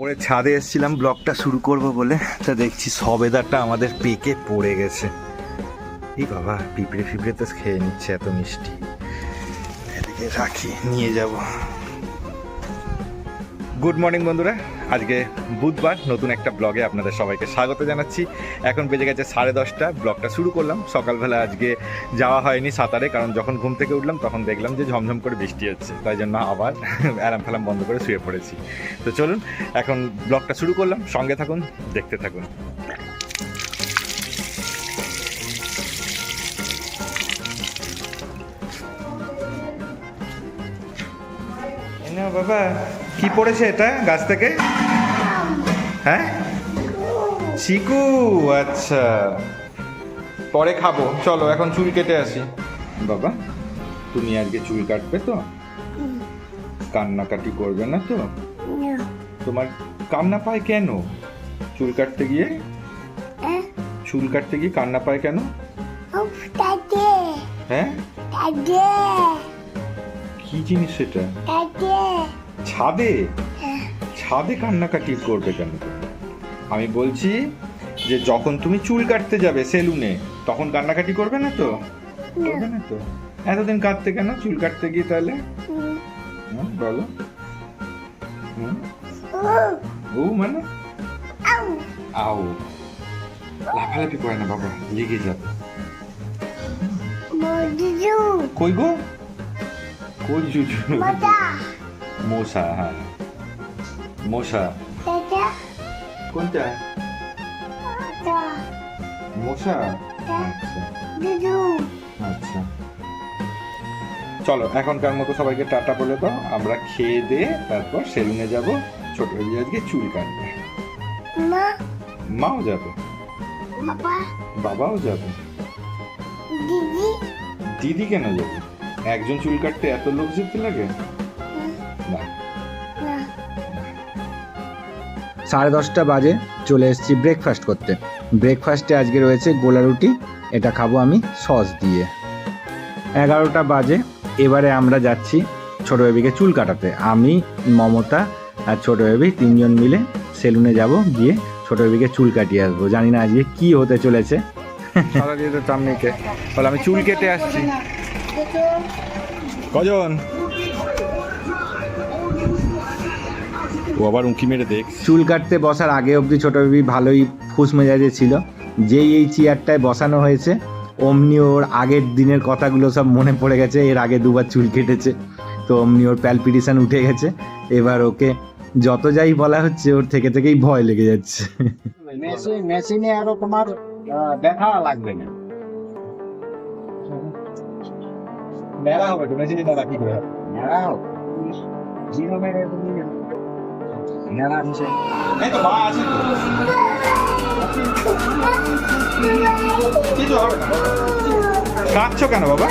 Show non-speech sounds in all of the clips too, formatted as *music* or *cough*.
পরে ছাদে এসেছিলাম, ব্লগটা শুরু করব বলে। তা দেখছি সবেদারটা আমাদের পেকে পড়ে গেছে। এই বাবা পিঁপড়ে ফিপড়ে তো খেয়ে নিচ্ছে, এত মিষ্টি। রাখি, নিয়ে যাব। গুড মর্নিং বন্ধুরা। আজকে বুধবার নতুন একটা ব্লগে আপনাদের সবাইকে স্বাগত জানাচ্ছি। এখন বেজে গেছে সাড়ে দশটা, ব্লগটা শুরু করলাম। সকালবেলা আজকে যাওয়া হয়নি সাঁতারে, কারণ যখন ঘুম থেকে উঠলাম তখন দেখলাম যে ঝমঝম করে বৃষ্টি হচ্ছে। তাই জন্য আবার *laughs* অ্যালাম ফ্যালাম বন্ধ করে শুয়ে পড়েছি। তো চলুন, এখন ব্লগটা শুরু করলাম। সঙ্গে থাকুন, দেখতে থাকুন। বাবা। কি পড়েছে এটা গাছ থেকে? হ্যাঁ? চিকু আচ্ছা। পরে খাব। চলো এখন চুল কেটে আসি। বাবা তুমি আজকে চুল কাটবে তো? কান্নাকাটি করবে না তো? তোমার কান্না পায় কেন? চুল কাটতে গিয়ে? চুল কাটতে গিয়ে কান্না পায় কেন? হ্যাঁ? কি জিনিস সেটা? ছাদে? ছাদে কান্নাকাটি করবে কেন আমি বলছি যে যখন তুমি চুল কাটতে যাবে সেলুনে তখন কান্নাকাটি করবে না তো? করবে না তো? এতদিন কাটতে কেন? চুল কাটতে গিয়ে তাহলে? হুম, বলো? ও। মানে? আও লাফালাফি করে না বাবা লেগে যাবে। কই গো? কই জুজু? মশা হ্যাঁ মশা কোনটা মশা আচ্ছা আচ্ছা চলো এখনকার মতো সবাইকে টাটা বলে দাও। আমরা খেয়ে দিয়ে তারপর সেলুনে যাব। ছোট বেবি আজকে চুল কাটবে। মাও যাবে। বাবাও যাবে। দিদি কেন যাবে? একজন চুল কাটতে এত লোক যেতে লাগে? না সাড়ে দশটা বাজে চলে এসেছি ব্রেকফাস্ট করতে। ব্রেকফাস্টে আজকে রয়েছে গোলা রুটি এটা খাব আমি সস দিয়ে। এগারোটা বাজে এবারে আমরা যাচ্ছি ছোটো বেবিকে চুল কাটাতে। আমি মমতা আর ছোটো বেবি তিনজন মিলে সেলুনে যাব গিয়ে ছোটো বেবিকে চুল কাটিয়ে আসব। জানি না আজকে কি হতে চলেছে। সারা দিয়ে তো তামনিকে বলে আমি চুল কেটে আসছি। কজন? ও আবার উঁকি মেরে দেখ। চুল কাটতে বসার আগে অবধি ছোটো বেবি ভালোই ফুস মেজাজে ছিল। যেই এই চেয়ারটায় বসানো হয়েছে অমনি ওর আগের দিনের কথাগুলো সব মনে পড়ে গেছে এর আগে দুবার চুল কেটেছে। তো অমনি ওর প্যালপিটিশান উঠে গেছে। এবার ওকে যত যাই বলা হচ্ছে ওর থেকে থেকেই ভয় লেগে যাচ্ছে। মেশিনে আরও তোমার দেখা লাগবে না। মেলা হবে তো মেশিনে মেলা কি করে মেলাও জিরো মেরে তুমি এই তো মা আছে কাঁদছো কেন বাবা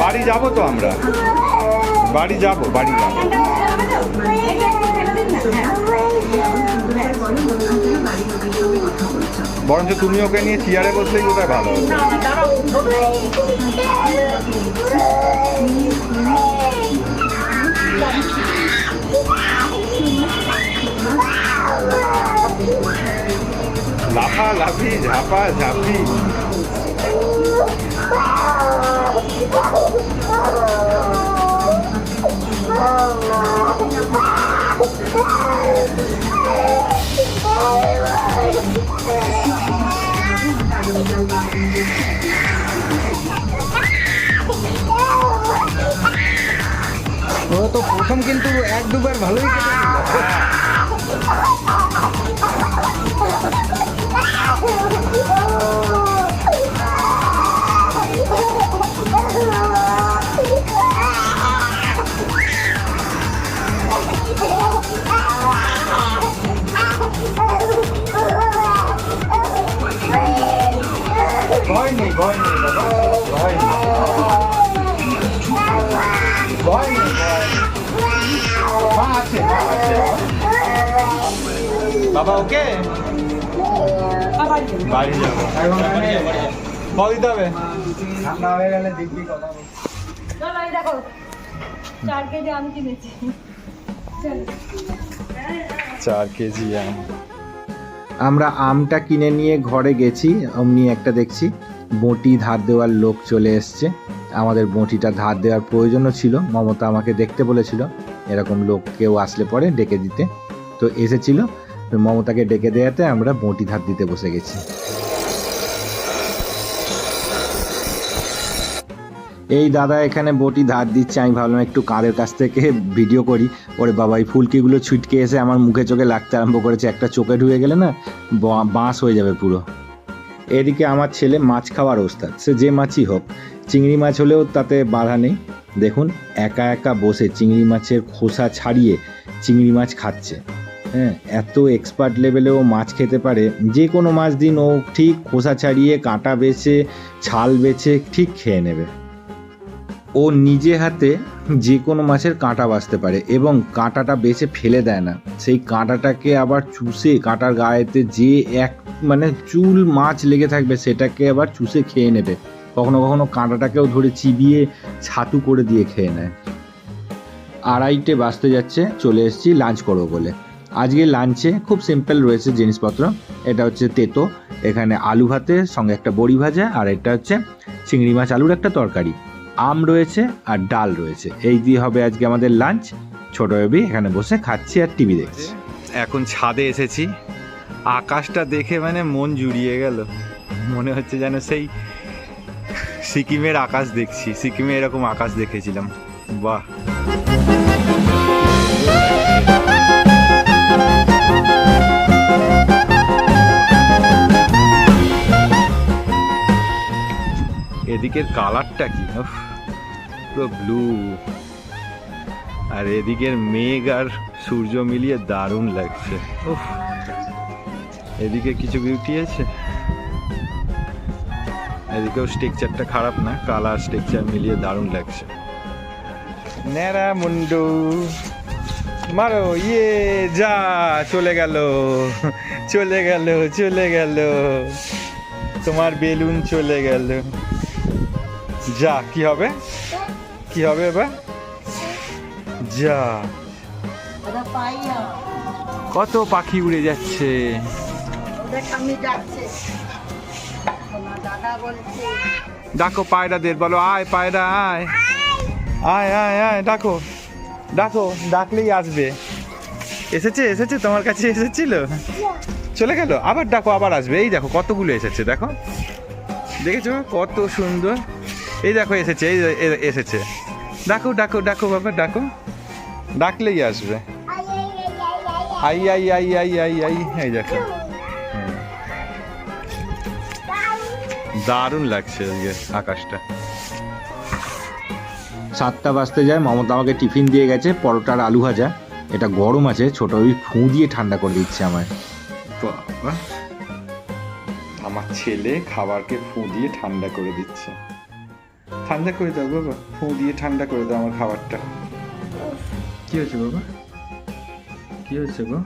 বাড়ি যাব তো আমরা বাড়ি যাব বাড়ি যাব বরঞ্চ তুমি ওকে নিয়ে চেয়ারে বসলেই বোধহয় ভালো 哪怕哪屁，哪怕哪屁。ও, তো প্রথম কিন্তু এক দুবার ভালোই ভয় নেই ভয় নেই বাবা ভয় নেই ভয় নেই। ভয় মা আছে মা আছে বাবা ওকে? বাড়ি যাব। কল দিতে হবে। ঠান্ডা হয়ে গেলে দিব্যি কথা বলব। চলো এই দেখো চার কেজি আম কিনেছি। চার কেজি আম। আমরা আমটা কিনে নিয়ে ঘরে গেছি অমনি একটা দেখছি বঁটি ধার দেওয়ার লোক চলে এসছে। আমাদের বঁটিটা ধার দেওয়ার প্রয়োজনও ছিল মমতা আমাকে দেখতে বলেছিল। এরকম লোক কেউ আসলে পরে ডেকে দিতে। তো এসেছিল, তো মমতাকে ডেকে দেওয়াতে আমরা বঁটি ধার দিতে বসে গেছি। এই দাদা এখানে বটি ধার দিচ্ছে, আমি ভাবলাম একটু কাঁধের কাছ থেকে ভিডিও করি। ওরে বাবা, এই ফুলকিগুলো ছিটকে এসে আমার মুখে চোখে লাগতে আরম্ভ করেছে, একটা চোখে ঢুকে গেলে না বাঁশ হয়ে যাবে পুরো। এদিকে আমার ছেলে মাছ খাওয়ার ওস্তাদ, সে যে মাছই হোক চিংড়ি মাছ হলেও তাতে বাধা নেই। দেখুন, একা একা বসে চিংড়ি মাছের খোসা ছাড়িয়ে চিংড়ি মাছ খাচ্ছে। হ্যাঁ এত এক্সপার্ট লেভেলেও মাছ খেতে পারে। যে কোনো মাছ দিন, ও ঠিক খোসা ছাড়িয়ে কাঁটা বেছে, ছাল বেছে ঠিক খেয়ে নেবে। ও নিজে হাতে যে কোনো মাছের কাঁটা বাছতে পারে এবং কাঁটাটা বেছে ফেলে দেয় না। সেই কাঁটাটাকে আবার চুষে, কাঁটার গায়েতে যে এক মানে চুল মাছ লেগে থাকবে, সেটাকে আবার চুষে খেয়ে নেবে। কখনো কখনো কাঁটাটাকেও ধরে চিবিয়ে ছাতু করে দিয়ে খেয়ে নেয়। আড়াইটে বাঁচতে যাচ্ছে, চলে এসেছি লাঞ্চ করব বলে। আজকে লাঞ্চে খুব সিম্পল রয়েছে জিনিসপত্র। এটা হচ্ছে তেতো, এখানে আলু ভাতের সঙ্গে একটা বড়ি ভাজা, আর এটা হচ্ছে চিংড়ি মাছ আলুর একটা তরকারি। আম রয়েছে আর ডাল রয়েছে। এই দিয়ে হবে আজকে আমাদের লাঞ্চ ছোট বেবি, এখানে বসে খাচ্ছি আর টিভি দেখছি। এখন ছাদে এসেছি। আকাশটা দেখে মানে মন জুড়িয়ে গেল। মনে হচ্ছে যেন সেই সিকিমের আকাশ দেখছি, সিকিমে এরকম আকাশ দেখেছিলাম। বাহ। এদিকের কালারটা কি? পুরো ব্লু। আর এদিকের মেঘ আর সূর্য মিলিয়ে দারুণ লাগছে। উফ। এদিকে কিছু বিউটি আছে? এদিকেও স্ট্রাকচারটা খারাপ না কালার স্ট্রাকচার মিলিয়ে দারুণ লাগছে। ন্যাড়া মুন্ডু মারো ইয়ে যা চলে গেল চলে গেল চলে গেল তোমার বেলুন চলে গেল। যা কি হবে? কি হবে এবার? যা। কত পাখি উড়ে যাচ্ছে। ওদের ডাকো পায়রাদের বলো, আয় পায়রা, আয়। আয় আয় আয়, ডাকো। ডাকো, ডাকলেই আসবে। এসেছে এসেছে, তোমার কাছে এসেছিল? চলে গেল, আবার ডাকো, আবার আসবে। এই দেখো, কতগুলো এসেছে, দেখো। দেখেছ? কত সুন্দর। এই দেখো, এসেছে, এই এসেছে। ডাকো ডাকো ডাকো, বাবা, ডাকো। ডাকলেই আসবে। আই আই আই আই আই আই, এই দেখো। দারুণ লাগছে আজকে আকাশটা। সাতটা বাজতে যায় মমতা আমাকে টিফিন দিয়ে গেছে পরোটার আলু ভাজা। এটা গরম আছে ছোট ওই ফুঁ দিয়ে ঠান্ডা করে দিচ্ছে আমায়। বাবা আমার ছেলে খাবারকে ফু দিয়ে ঠান্ডা করে দিচ্ছে। ঠান্ডা করে দাও বাবা ফু দিয়ে ঠান্ডা করে দাও আমার খাবারটা। কি হয়েছে বাবা? কি হয়েছে গো?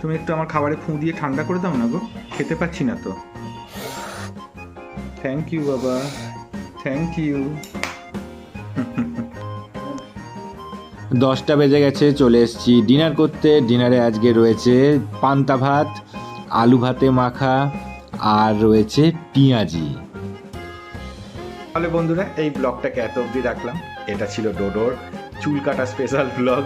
তুমি একটু আমার খাবারে ফু দিয়ে ঠান্ডা করে দাও না গো খেতে পাচ্ছি না তো। থ্যাংক ইউ বাবা থ্যাংক ইউ দশটা বেজে গেছে চলে এসেছি ডিনার করতে। ডিনারে আজকে রয়েছে পান্তা ভাত আলু ভাতে মাখা আর রয়েছে পেঁয়াজি। তাহলে বন্ধুরা এই ব্লগটাকে এত অবধি রাখলাম। এটা ছিল ডোডোর চুল কাটা স্পেশাল ব্লগ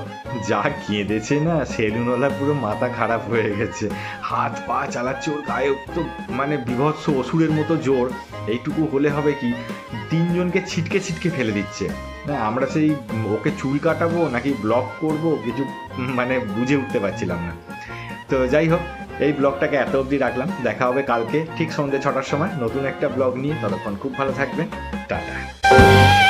যা কেঁদেছে না সেলুনওয়ালা পুরো মাথা খারাপ হয়ে গেছে। হাত পা চালাচ্ছে ওর গায়ে তো মানে বিভৎস অসুরের মতো জোর। এইটুকু হলে হবে কি? তিনজনকে ছিটকে ছিটকে ফেলে দিচ্ছে। হ্যাঁ আমরা সেই ওকে চুল কাটাবো নাকি ব্লগ করব, কিছু মানে বুঝে উঠতে পারছিলাম না। তো যাই হোক, এই ব্লগটাকে এত অবধি রাখলাম। দেখা হবে কালকে, ঠিক সন্ধ্যে ছটার সময়। নতুন একটা ব্লগ নিয়ে। ততক্ষণ খুব ভালো থাকবেন। টাটা।